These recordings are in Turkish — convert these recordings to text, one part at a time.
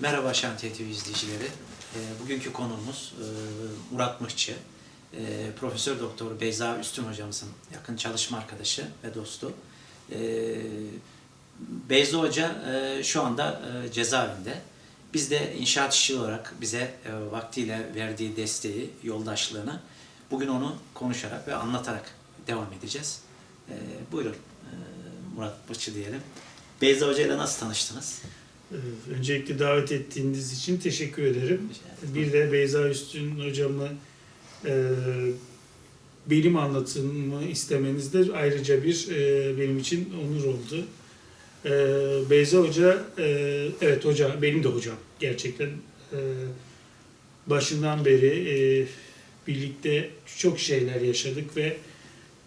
Merhaba Şantiye TV izleyicileri. E, bugünkü konuğumuz e, Murat Mıhçı. E, Profesör Doktor Beyza Üstün hocamızın yakın çalışma arkadaşı ve dostu. E, Beyza Hoca e, şu anda e, cezaevinde. Biz de inşaat işçi olarak bize e, vaktiyle verdiği desteği, yoldaşlığını bugün onu konuşarak ve anlatarak devam edeceğiz. Buyurun e, Murat Mıhçı diyelim. Beyza Hoca ile nasıl tanıştınız? Ee, Öncelikle davet ettiğiniz için teşekkür ederim. Bir de Beyza Üstün hocamı e, benim anlatımı istemeniz de ayrıca bir e, benim için onur oldu. E, Beyza Hoca, e, evet hoca, benim de hocam gerçekten. E, başından beri e, birlikte çok şeyler yaşadık ve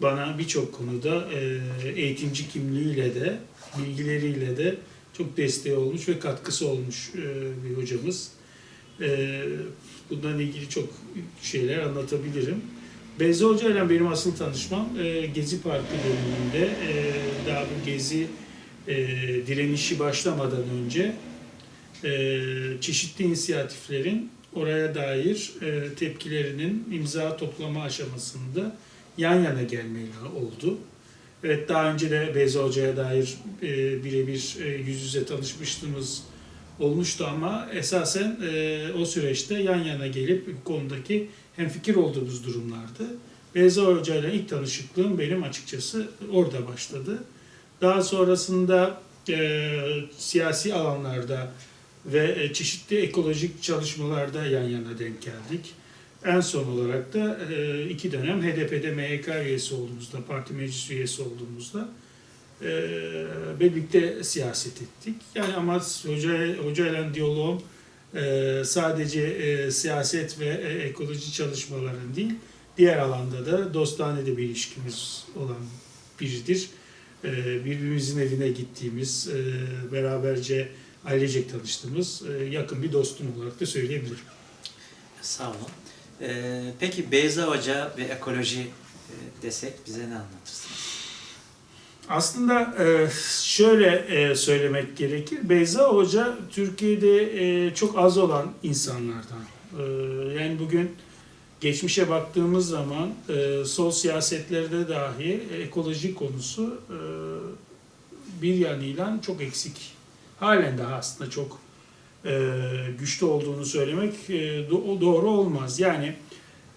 bana birçok konuda e, eğitimci kimliğiyle de, bilgileriyle de çok desteği olmuş ve katkısı olmuş e, bir hocamız. E, bundan ilgili çok şeyler anlatabilirim. Beyza Hoca ile benim asıl tanışmam e, Gezi Parkı döneminde, daha bu Gezi direnişi başlamadan önce çeşitli inisiyatiflerin oraya dair tepkilerinin imza toplama aşamasında yan yana gelmeyle oldu. Evet daha önce de Beyza Hoca'ya dair e, birebir e, yüz yüze tanışmıştığımız olmuştu ama esasen e, o süreçte yan yana gelip bu konudaki hemfikir olduğumuz durumlardı. Beyza Hoca ile ilk tanışıklığım benim açıkçası orada başladı. Daha sonrasında e, siyasi alanlarda ve e, çeşitli ekolojik çalışmalarda yan yana denk geldik. En son olarak da e, iki dönem HDP'de MYK üyesi olduğumuzda, parti meclis üyesi olduğumuzda e, birlikte siyaset ettik. Yani ama hoca, hocayla diyaloğum e, sadece siyaset ve ekoloji çalışmaların değil, diğer alanda da dostane de bir ilişkimiz olan biridir. Birbirimizin evine gittiğimiz, beraberce ailecek tanıştığımız yakın bir dostum olarak da söyleyebilirim. Sağ olun. Ee, peki Beyza Hoca ve ekoloji e, desek bize ne anlatırsınız? Aslında e, şöyle e, söylemek gerekir. Beyza Hoca Türkiye'de e, çok az olan insanlardan. E, Yani bugün geçmişe baktığımız zaman e, sol siyasetlerde dahi ekoloji konusu e, bir yanıyla çok eksik. Halen daha aslında çok güçlü olduğunu söylemek e, do- doğru olmaz. Yani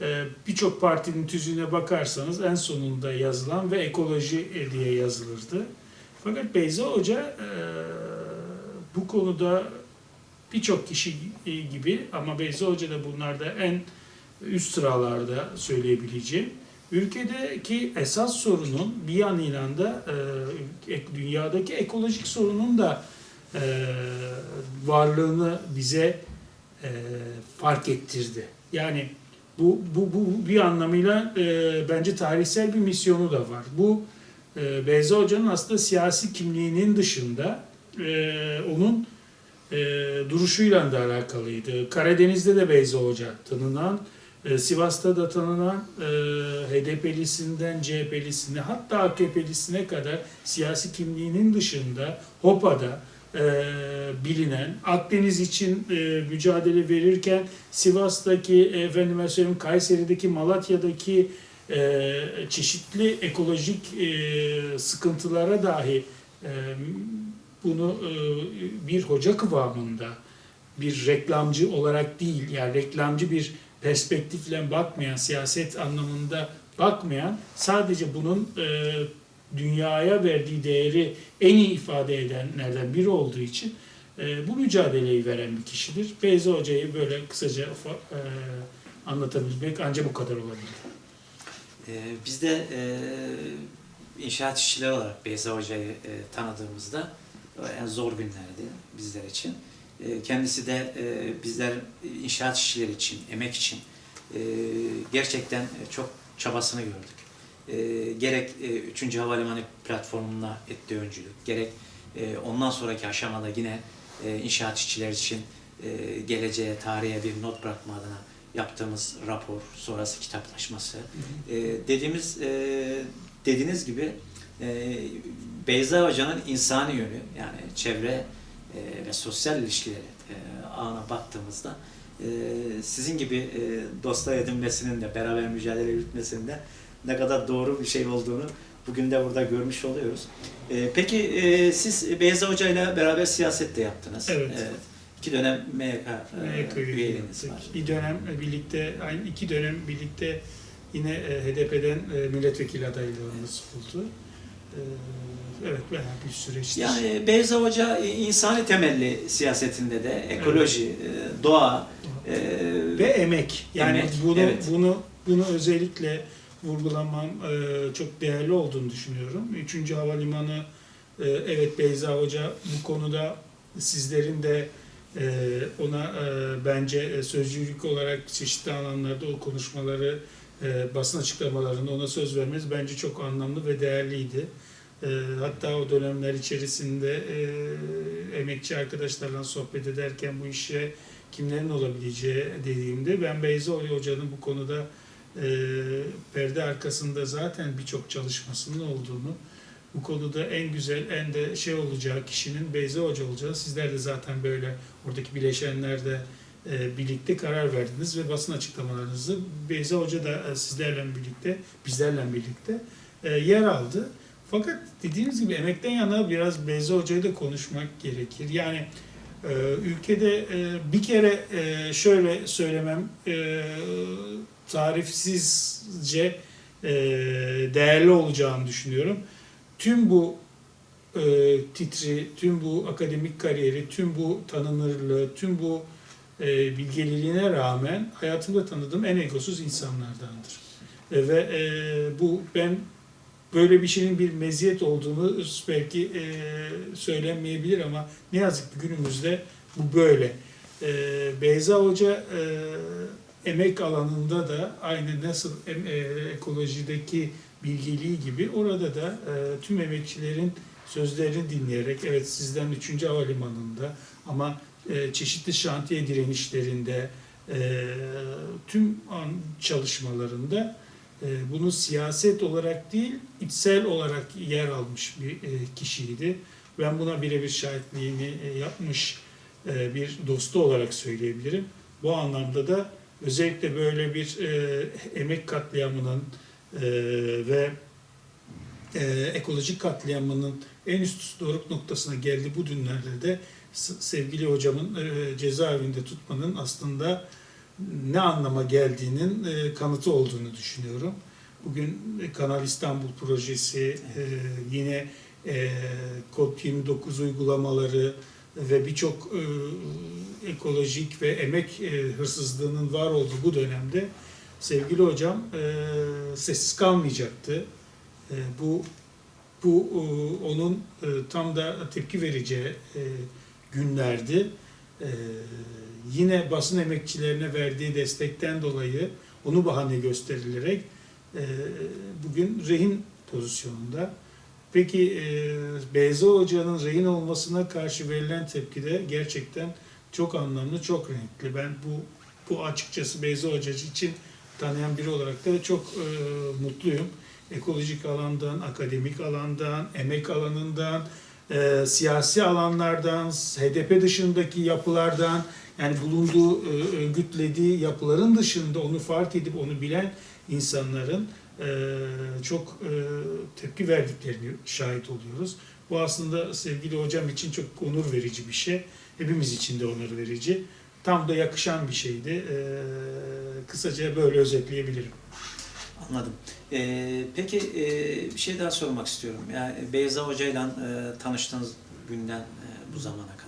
e, birçok partinin tüzüğüne bakarsanız en sonunda yazılan ve ekoloji e, diye yazılırdı. Fakat Beyza Hoca e, bu konuda birçok kişi e, gibi ama Beyza Hoca da bunlarda en üst sıralarda söyleyebileceğim. Ülkedeki esas sorunun bir yanıyla da e, dünyadaki ekolojik sorunun da e, varlığını bize e, fark ettirdi. Yani bu, bu, bu bir anlamıyla e, bence tarihsel bir misyonu da var. Bu e, Beyza Hoca'nın aslında siyasi kimliğinin dışında e, onun e, duruşuyla da alakalıydı. Karadeniz'de de Beyza Hoca tanınan, e, Sivas'ta da tanınan e, HDP'lisinden CHP'lisine hatta AKP'lisine kadar siyasi kimliğinin dışında HOPA'da e, bilinen, Akdeniz için e, mücadele verirken Sivas'taki, efendime söyleyeyim Kayseri'deki, Malatya'daki e, çeşitli ekolojik e, sıkıntılara dahi e, bunu e, bir hoca kıvamında bir reklamcı olarak değil, yani reklamcı bir perspektifle bakmayan, siyaset anlamında bakmayan, sadece bunun e, dünyaya verdiği değeri en iyi ifade edenlerden biri olduğu için e, bu mücadeleyi veren bir kişidir. Beyza Hoca'yı böyle kısaca e, anlatabilmek ancak bu kadar olabilir. Ee, biz de e, inşaat işçileri olarak Beyza Hoca'yı e, tanıdığımızda en zor günlerdi bizler için. E, kendisi de e, bizler inşaat işçileri için, emek için e, gerçekten çok çabasını gördük. E, gerek e, 3. Havalimanı platformuna ettiği öncülük, gerek e, ondan sonraki aşamada yine e, inşaat işçiler için e, geleceğe, tarihe bir not bırakma adına yaptığımız rapor, sonrası kitaplaşması. E, dediğimiz e, dediğiniz gibi e, Beyza Hoca'nın insani yönü yani çevre e, ve sosyal ilişkileri e, ağına baktığımızda e, sizin gibi e, dostlar edinmesinin de beraber mücadele yürütmesinin de ne kadar doğru bir şey olduğunu bugün de burada görmüş oluyoruz. E, peki e, siz Beyza Hoca ile beraber siyaset de yaptınız. Evet. İki dönem MYK, e, MYK üyeliği üyeliğiniz var. Bir dönem birlikte, aynı iki dönem birlikte yine e, HDP'den e, milletvekili adaylığımız oldu. E, Evet, bayağı bir süreçtir. Yani Beyza Hoca insani temelli siyasetinde de ekoloji, e, doğa, ve emek. Yani Emek, bunu evet. bunu bunu özellikle vurgulamam e, çok değerli olduğunu düşünüyorum. Üçüncü havalimanı e, evet Beyza Hoca bu konuda sizlerin de e, ona e, bence e, sözcülük olarak çeşitli alanlarda o konuşmaları e, basın açıklamalarında ona söz vermeniz bence çok anlamlı ve değerliydi. E, hatta o dönemler içerisinde e, emekçi arkadaşlarla sohbet ederken bu işe kimlerin olabileceği dediğimde ben Beyza Hoca'nın bu konuda perde arkasında zaten birçok çalışmasının olduğunu, bu konuda en güzel, en de şey olacağı kişinin Beyza Hoca olacağı, sizler de zaten böyle oradaki bileşenlerde e, birlikte karar verdiniz ve basın açıklamalarınızı Beyza Hoca da e, sizlerle birlikte, bizlerle birlikte e, yer aldı. Fakat dediğimiz gibi emekten yana biraz Beyza Hoca'yı da konuşmak gerekir. Yani ee, ülkede bir kere şöyle söylemem tarifsizce e, değerli olacağını düşünüyorum. Tüm bu e, titri, tüm bu akademik kariyeri, tüm bu tanınırlığı, tüm bu e, bilgeliliğine rağmen hayatımda tanıdığım en egosuz insanlardandır. E, ve e, bu ben böyle bir şeyin bir meziyet olduğunu belki e, söylenmeyebilir ama ne yazık ki günümüzde bu böyle. E, Beyza Hoca e, emek alanında da aynı nasıl e, ekolojideki bilgeliği gibi orada da e, tüm emekçilerin sözlerini dinleyerek evet sizden 3. Havalimanı'nda ama e, çeşitli şantiye direnişlerinde e, tüm an çalışmalarında e, bunu siyaset olarak değil, içsel olarak yer almış bir e, kişiydi. Ben buna birebir şahitliğini e, yapmış e, bir dostu olarak söyleyebilirim. Bu anlamda da özellikle böyle bir e, emek katliamının e, ve e, ekolojik katliamının en üst doruk noktasına geldi bu günlerde de sevgili hocamın e, cezaevinde tutmanın aslında ne anlama geldiğinin e, kanıtı olduğunu düşünüyorum. Bugün Kanal İstanbul projesi, e, yine e, Kod 29 uygulamaları ve birçok e, ekolojik ve emek e, hırsızlığının var olduğu bu dönemde sevgili hocam e, sessiz kalmayacaktı. E, bu bu e, onun e, tam da tepki vereceği e, günlerdi. E, yine basın emekçilerine verdiği destekten dolayı onu bahane gösterilerek e, bugün rehin pozisyonunda. Peki e, Beyza Hoca'nın rehin olmasına karşı verilen tepki de gerçekten çok anlamlı, çok renkli. Ben bu bu açıkçası Beyza Hoca için tanıyan biri olarak da çok e, mutluyum. Ekolojik alandan, akademik alandan, emek alanından, e, siyasi alanlardan, HDP dışındaki yapılardan, yani bulunduğu, e, örgütlediği yapıların dışında onu fark edip onu bilen insanların çok e, tepki verdiklerini şahit oluyoruz. Bu aslında sevgili hocam için çok onur verici bir şey. Hepimiz için de onur verici. Tam da yakışan bir şeydi. E, kısaca böyle özetleyebilirim. Anladım. Ee, peki e, bir şey daha sormak istiyorum. Yani Beyza Hoca'yla e, tanıştığınız günden e, bu zamana kadar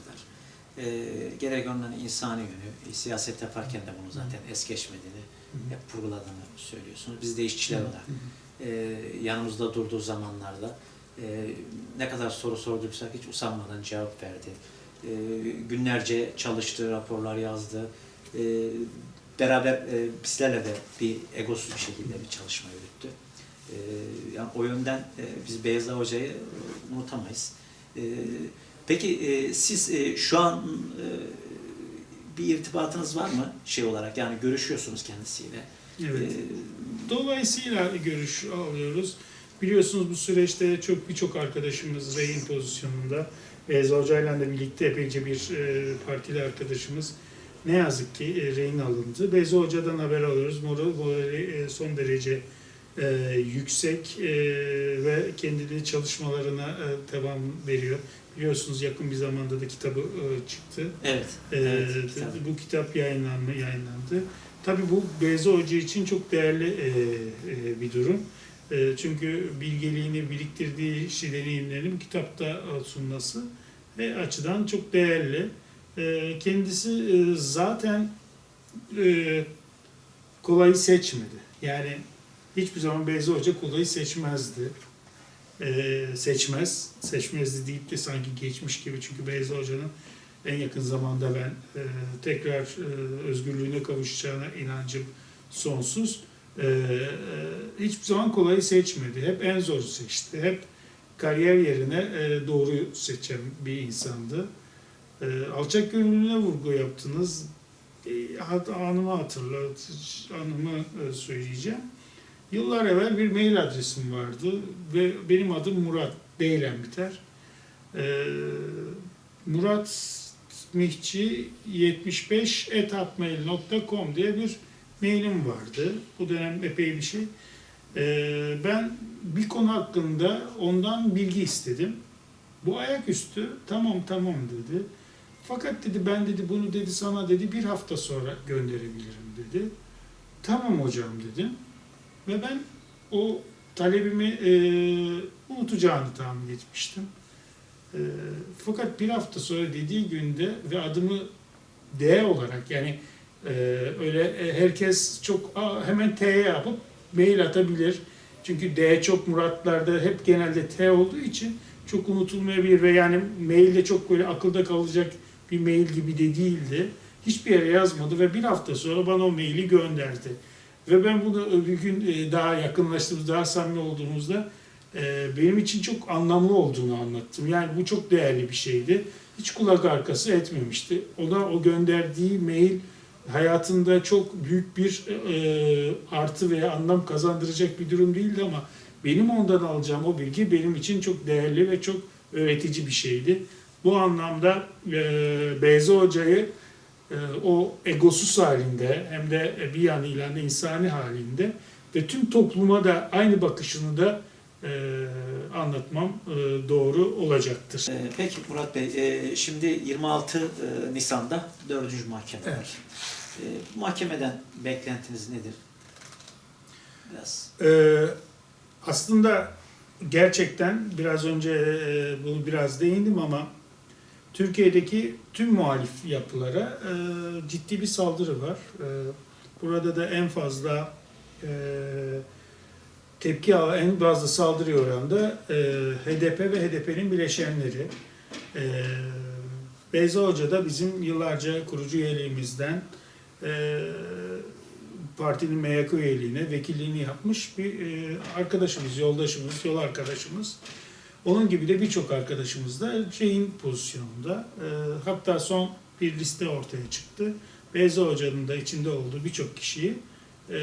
e, gerek onun insani yönü, e, siyaset yaparken de bunu zaten es geçmediğini, hep vurguladığını söylüyorsunuz. Biz de işçiler olarak e, yanımızda durduğu zamanlarda e, ne kadar soru sorduysak hiç usanmadan cevap verdi. E, günlerce çalıştı, raporlar yazdı. E, beraber e, bizlerle de bir egosuz bir şekilde bir çalışma yürüttü. E, yani o yönden e, biz Beyza Hoca'yı unutamayız. E, peki e, siz e, şu an e, bir irtibatınız var mı şey olarak? Yani görüşüyorsunuz kendisiyle. Evet. E, Dolayısıyla görüş alıyoruz. Biliyorsunuz bu süreçte çok birçok arkadaşımız rehin pozisyonunda Beyza Hoca'yla da birlikte epeyce bir e, partili arkadaşımız ne yazık ki e, rehin alındı. Beyza Hoca'dan haber alıyoruz. Moral e, son derece e, yüksek e, ve kendini çalışmalarına e, devam veriyor. Biliyorsunuz yakın bir zamanda da kitabı e, çıktı. Evet. Ee, evet, kitap. bu kitap yayınlanma, yayınlandı. Tabii bu Beyza Hoca için çok değerli e, e, bir durum. E, çünkü bilgeliğini, biriktirdiği işte deneyimlerini bu kitapta e, sunması ve açıdan çok değerli. E, kendisi e, zaten e, kolayı seçmedi. Yani hiçbir zaman Beyza Hoca kolayı seçmezdi. E, seçmez. Seçmezdi deyip de sanki geçmiş gibi. Çünkü Beyza Hoca'nın en yakın zamanda ben e, tekrar e, özgürlüğüne kavuşacağına inancım sonsuz. E, e, hiçbir zaman kolayı seçmedi. Hep en zoru seçti. Hep kariyer yerine e, doğru seçen bir insandı. E, alçak gönüllüğüne vurgu yaptınız. E, anımı hatırlat, anımı e, söyleyeceğim. Yıllar evvel bir mail adresim vardı ve benim adım Murat, değilen biter. E, Murat Mihçi 75 etapmail.com diye bir mailim vardı. Bu dönem epey bir şey. Ee, ben bir konu hakkında ondan bilgi istedim. Bu ayaküstü tamam tamam dedi. Fakat dedi ben dedi bunu dedi sana dedi bir hafta sonra gönderebilirim dedi. Tamam hocam dedim. Ve ben o talebimi e, unutacağını tahmin etmiştim. E, fakat bir hafta sonra dediği günde ve adımı D olarak yani e, öyle e, herkes çok "Aa, hemen T yapıp mail atabilir. Çünkü D çok Muratlarda hep genelde T olduğu için çok unutulmayabilir ve yani mailde çok böyle akılda kalacak bir mail gibi de değildi. Hiçbir yere yazmadı ve bir hafta sonra bana o maili gönderdi. Ve ben bunu bir gün e, daha yakınlaştığımız, daha samimi olduğumuzda e, benim için çok anlamlı olduğunu anlattım. Yani bu çok değerli bir şeydi. Hiç kulak arkası etmemişti. Ona o gönderdiği mail hayatında çok büyük bir e, artı veya anlam kazandıracak bir durum değildi ama benim ondan alacağım o bilgi benim için çok değerli ve çok öğretici bir şeydi. Bu anlamda Beyza Hoca'yı o egosuz halinde hem de bir yanıyla da insani halinde ve tüm topluma da aynı bakışını da e, anlatmam e, doğru olacaktır. Ee, Peki Murat Bey, e, şimdi 26 e, Nisan'da 4. mahkeme var. Evet. E, mahkemeden beklentiniz nedir? Biraz. Ee, aslında gerçekten biraz önce e, bunu biraz değindim ama Türkiye'deki tüm muhalif yapılara e, ciddi bir saldırı var. E, burada da en fazla e, tepki alan, en fazla saldırı oranda e, HDP ve HDP'nin bileşenleri. E, Beyza Hoca da bizim yıllarca kurucu üyeliğimizden e, partinin MYK üyeliğine, vekilliğini yapmış bir e, arkadaşımız, yoldaşımız, yol arkadaşımız. Onun gibi de birçok arkadaşımız da şeyin pozisyonunda. E, hatta son bir liste ortaya çıktı. Beyza Hoca'nın da içinde olduğu birçok kişiyi e,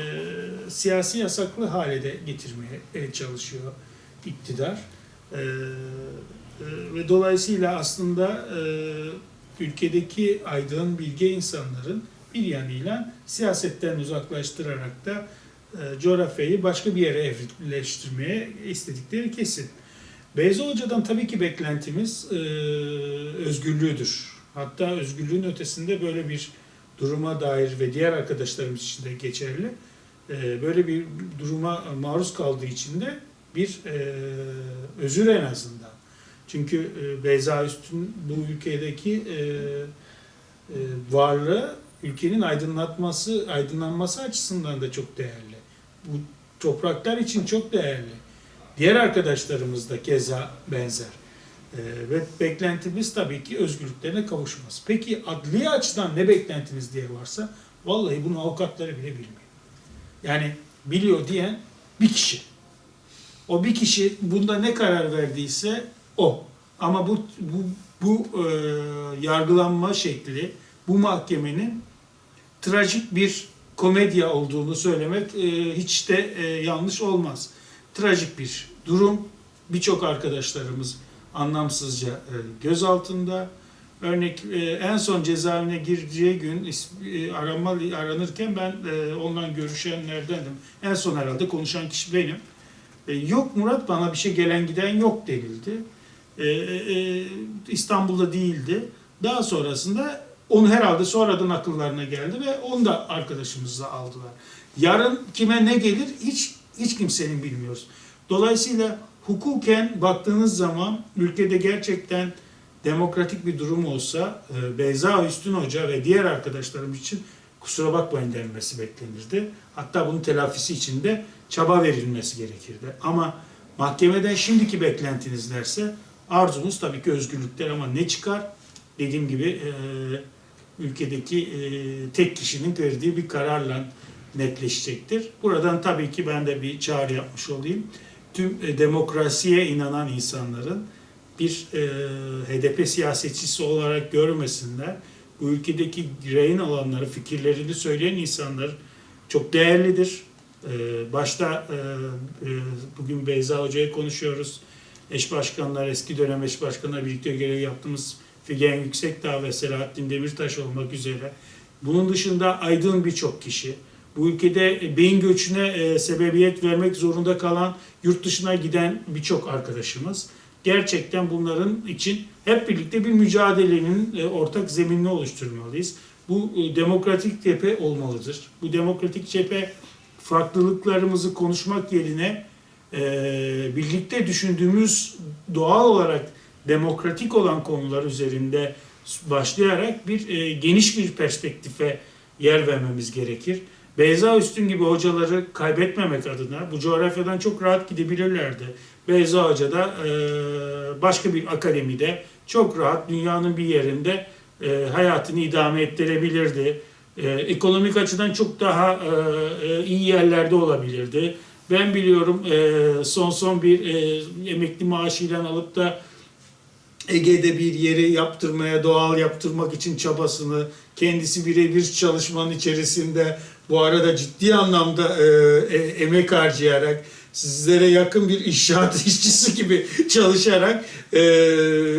siyasi yasaklı hale de getirmeye e, çalışıyor iktidar. E, e, ve dolayısıyla aslında e, ülkedeki aydın, bilge insanların bir yanıyla siyasetten uzaklaştırarak da e, coğrafyayı başka bir yere evrileştirmeye istedikleri kesin. Beyza Hoca'dan tabii ki beklentimiz e, özgürlüğüdür. Hatta özgürlüğün ötesinde böyle bir duruma dair ve diğer arkadaşlarımız için de geçerli. E, böyle bir duruma maruz kaldığı için de bir e, özür en azından. Çünkü e, Beyza Üstün bu ülkedeki e, e, varlığı ülkenin aydınlatması, aydınlanması açısından da çok değerli. Bu topraklar için çok değerli. Diğer arkadaşlarımız da keza benzer. Ee, ve beklentimiz tabii ki özgürlüklerine kavuşması. Peki adliye açıdan ne beklentiniz diye varsa vallahi bunu avukatları bile bilmiyor. Yani biliyor diyen bir kişi. O bir kişi bunda ne karar verdiyse o. Ama bu bu bu e, yargılanma şekli bu mahkemenin trajik bir komedya olduğunu söylemek e, hiç de e, yanlış olmaz. Trajik bir durum. Birçok arkadaşlarımız anlamsızca e, gözaltında. Örnek e, en son cezaevine gireceği gün e, arama aranırken ben e, onunla görüşenlerdendim. En son herhalde konuşan kişi benim. E, yok Murat bana bir şey gelen giden yok denildi. E, e, İstanbul'da değildi. Daha sonrasında onu herhalde sonradan akıllarına geldi ve onu da arkadaşımızla aldılar. Yarın kime ne gelir hiç hiç kimsenin bilmiyoruz. Dolayısıyla hukuken baktığınız zaman ülkede gerçekten demokratik bir durum olsa e, Beyza Üstün Hoca ve diğer arkadaşlarım için kusura bakmayın denmesi beklenirdi. Hatta bunun telafisi için de çaba verilmesi gerekirdi. Ama mahkemeden şimdiki beklentiniz derse arzumuz tabii ki özgürlükler ama ne çıkar? Dediğim gibi e, ülkedeki e, tek kişinin verdiği bir kararla netleşecektir. Buradan tabii ki ben de bir çağrı yapmış olayım. Tüm e, demokrasiye inanan insanların bir e, HDP siyasetçisi olarak görmesinler. Bu ülkedeki rehin alanları, fikirlerini söyleyen insanlar çok değerlidir. E, başta e, e, bugün Beyza Hoca'yı konuşuyoruz. Eş başkanlar, eski dönem eş başkanlar birlikte görev yaptığımız Figen Yüksekdağ ve Selahattin Demirtaş olmak üzere. Bunun dışında aydın birçok kişi. Bu ülkede beyin göçüne e, sebebiyet vermek zorunda kalan yurt dışına giden birçok arkadaşımız. Gerçekten bunların için hep birlikte bir mücadelenin e, ortak zeminini oluşturmalıyız. Bu e, demokratik cephe olmalıdır. Bu demokratik cephe farklılıklarımızı konuşmak yerine e, birlikte düşündüğümüz doğal olarak demokratik olan konular üzerinde başlayarak bir e, geniş bir perspektife yer vermemiz gerekir. Beyza Üstün gibi hocaları kaybetmemek adına bu coğrafyadan çok rahat gidebilirlerdi. Beyza Hoca da e, başka bir akademide çok rahat dünyanın bir yerinde e, hayatını idame ettirebilirdi. E, ekonomik açıdan çok daha e, e, iyi yerlerde olabilirdi. Ben biliyorum e, son son bir e, emekli maaşıyla alıp da Ege'de bir yeri yaptırmaya, doğal yaptırmak için çabasını, kendisi birebir çalışmanın içerisinde bu arada ciddi anlamda e, e, emek harcayarak, sizlere yakın bir inşaat işçisi gibi çalışarak e,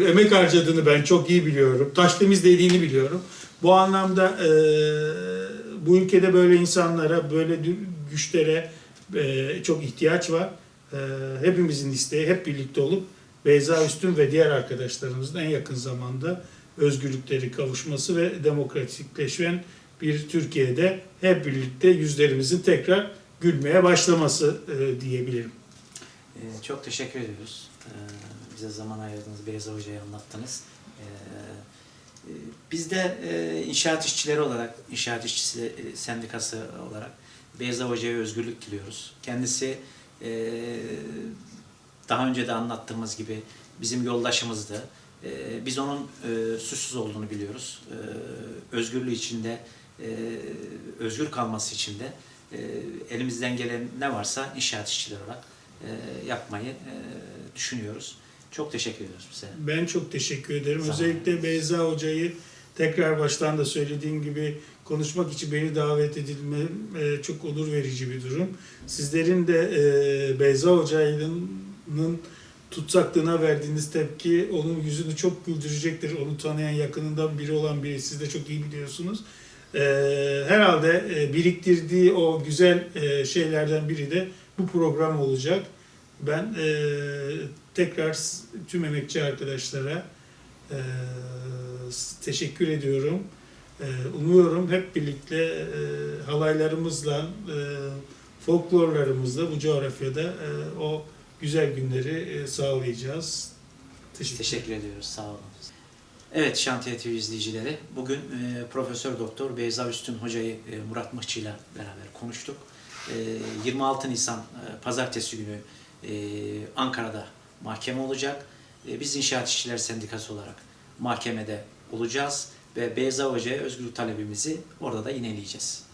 emek harcadığını ben çok iyi biliyorum. Taş temizlediğini biliyorum. Bu anlamda e, bu ülkede böyle insanlara, böyle güçlere e, çok ihtiyaç var. E, hepimizin isteği hep birlikte olup Beyza Üstün ve diğer arkadaşlarımızın en yakın zamanda özgürlükleri kavuşması ve demokratikleşen bir Türkiye'de hep birlikte yüzlerimizin tekrar gülmeye başlaması e, diyebilirim. Ee, çok teşekkür ediyoruz. Ee, bize zaman ayırdınız, Beyza Hoca'yı anlattınız. E, biz de e, inşaat işçileri olarak, inşaat işçisi e, sendikası olarak Beyza Hoca'ya özgürlük diliyoruz. Kendisi e, daha önce de anlattığımız gibi bizim yoldaşımızdı. E, biz onun e, suçsuz olduğunu biliyoruz. E, özgürlüğü içinde, e, özgür kalması için de e, elimizden gelen ne varsa inşaat işçileri olarak e, yapmayı e, düşünüyoruz. Çok teşekkür ediyoruz size. Ben çok teşekkür ederim. Olun. Özellikle Beyza Hoca'yı tekrar baştan da söylediğim gibi konuşmak için beni davet edilmem e, çok onur verici bir durum. Sizlerin de e, Beyza Hoca'nın tutsaklığına verdiğiniz tepki onun yüzünü çok güldürecektir. Onu tanıyan yakınından biri olan biri siz de çok iyi biliyorsunuz. E, herhalde e, biriktirdiği o güzel e, şeylerden biri de bu program olacak. Ben e, tekrar tüm emekçi arkadaşlara e, teşekkür ediyorum. E, umuyorum hep birlikte e, halaylarımızla, e, folklorlarımızla bu coğrafyada e, o güzel günleri e, sağlayacağız. Teşekkür, Teşekkür ediyoruz. Sağ olun. Evet Şantiye TV izleyicileri. Bugün e, Profesör Doktor Beyza Üstün Hoca'yı e, Murat Mıhçı ile beraber konuştuk. E, 26 Nisan e, Pazartesi günü e, Ankara'da mahkeme olacak. E, biz İnşaat İşçiler Sendikası olarak mahkemede olacağız ve Beyza Hoca'ya özgürlük talebimizi orada da yineleyeceğiz.